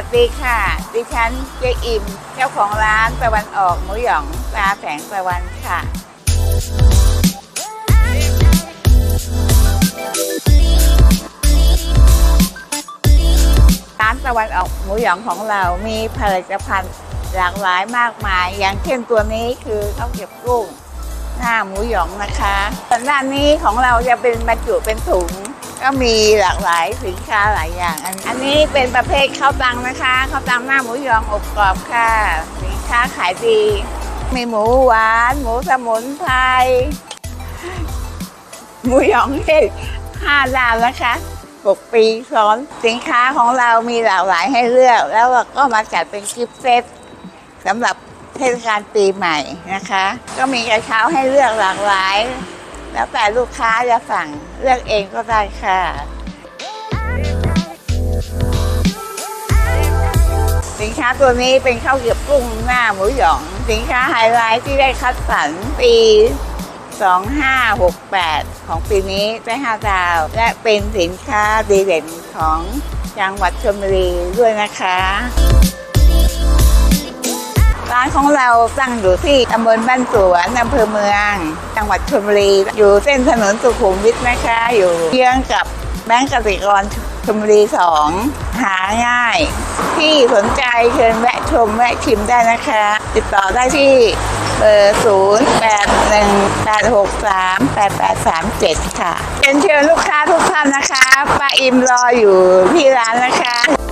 วัสดีค่ะ ดิฉันเจ๊อิมเจ้าของร้านตะวันออกหมูหยองตาแสงตะวันค่ะ ร้านตะวันออกหมูหยองของเรามีผลิตภัณฑ์หลากหลายมากมาย อย่างเช่นตัวนี้คือข้าวเกรียบกุ้ง หน้าหมูหยองนะคะส่วนด้านนี้ของเราจะเป็นบรรจุเป็นถุง ก็มีหลากหลายสินค้าหลายอย่าง อันอันนี้เป็นประเภทข้าวตังนะคะข้าวตังหน้าหมูยองอบกรอบค่ะ สินค้าขายดี มีหมูหวาน หมูสมุนไพรหมูยองเทศห้าดาวนะคะหกปีซ้อนสินค้าของเรามีหลากหลายให้เลือก แล้วก็มาจัดเป็นกิฟต์เซตสำหรับเทศกาลปีใหม่นะคะ ก็มีกระเช้าให้เลือกหลากหลาย แล้วแต่ลูกค้าจะสั่งเลือกเองก็ได้ค่ะสินค้าตัวนี้เป็นข้าวเกรียบกุ้งหน้าหมูหยอง สินค้าไฮไลท์ที่ได้คัดสรรปี 2568 ของปีนี้ได้5ดาว และเป็นสินค้าดีเด่นของจังหวัดชลบุรีด้วยนะคะานของเราตั้งอยู่ที่ตำบลบ้านสวนอำเภอเมือง จังหวัดชลบุรี อยู่เส้นถนนสุขุมวิทนะคะ อยู่เยื้องกับแบงก์กสิกรชลบุรีสองหาง่าย ที่สนใจเชิญแวะชมแวะชิมได้นะคะ ติดต่อได้ที่เบอร์0 8 1 8 6 3 8 8 3 7 ค่ะเชิญเชิญลูกค้าทุกท่านนะคะป้าอิมรออยู่ที่ร้านนะคะ